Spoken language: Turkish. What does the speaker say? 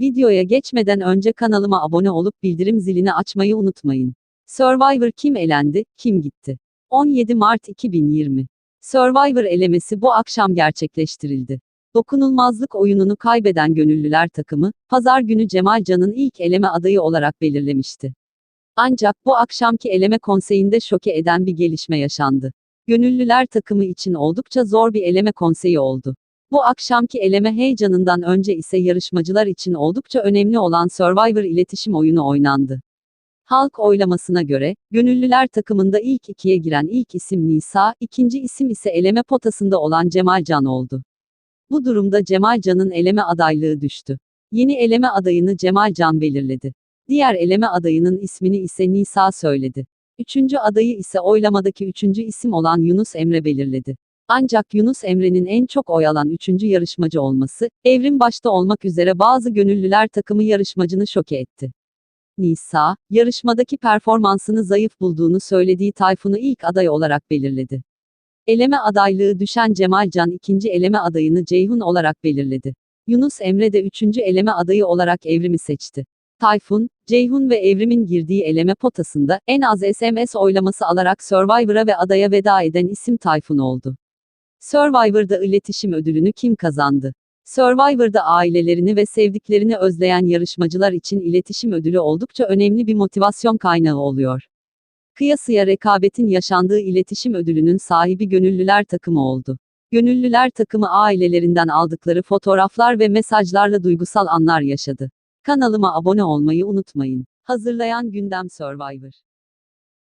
Videoya geçmeden önce kanalıma abone olup bildirim zilini açmayı unutmayın. Survivor kim elendi, kim gitti? 17 Mart 2020. Survivor elemesi bu akşam gerçekleştirildi. Dokunulmazlık oyununu kaybeden gönüllüler takımı, pazar günü Cemal Can'ın ilk eleme adayı olarak belirlemişti. Ancak bu akşamki eleme konseyinde şoke eden bir gelişme yaşandı. Gönüllüler takımı için oldukça zor bir eleme konseyi oldu. Bu akşamki eleme heyecanından önce ise yarışmacılar için oldukça önemli olan Survivor iletişim oyunu oynandı. Halk oylamasına göre, gönüllüler takımında ilk ikiye giren ilk isim Nisa, ikinci isim ise eleme potasında olan Cemal Can oldu. Bu durumda Cemal Can'ın eleme adaylığı düştü. Yeni eleme adayını Cemal Can belirledi. Diğer eleme adayının ismini ise Nisa söyledi. Üçüncü adayı ise oylamadaki üçüncü isim olan Yunus Emre belirledi. Ancak Yunus Emre'nin en çok oy alan üçüncü yarışmacı olması, evrim başta olmak üzere bazı gönüllüler takımı yarışmacını şoke etti. Nisa, yarışmadaki performansını zayıf bulduğunu söylediği Tayfun'u ilk aday olarak belirledi. Eleme adaylığı düşen Cemal Can ikinci eleme adayını Ceyhun olarak belirledi. Yunus Emre de üçüncü eleme adayı olarak Evrim'i seçti. Tayfun, Ceyhun ve Evrim'in girdiği eleme potasında en az SMS oylaması alarak Survivor'a ve adaya veda eden isim Tayfun oldu. Survivor'da iletişim ödülünü kim kazandı? Survivor'da ailelerini ve sevdiklerini özleyen yarışmacılar için iletişim ödülü oldukça önemli bir motivasyon kaynağı oluyor. Kıyasıya rekabetin yaşandığı iletişim ödülünün sahibi gönüllüler takımı oldu. Gönüllüler takımı ailelerinden aldıkları fotoğraflar ve mesajlarla duygusal anlar yaşadı. Kanalıma abone olmayı unutmayın. Hazırlayan Gündem Survivor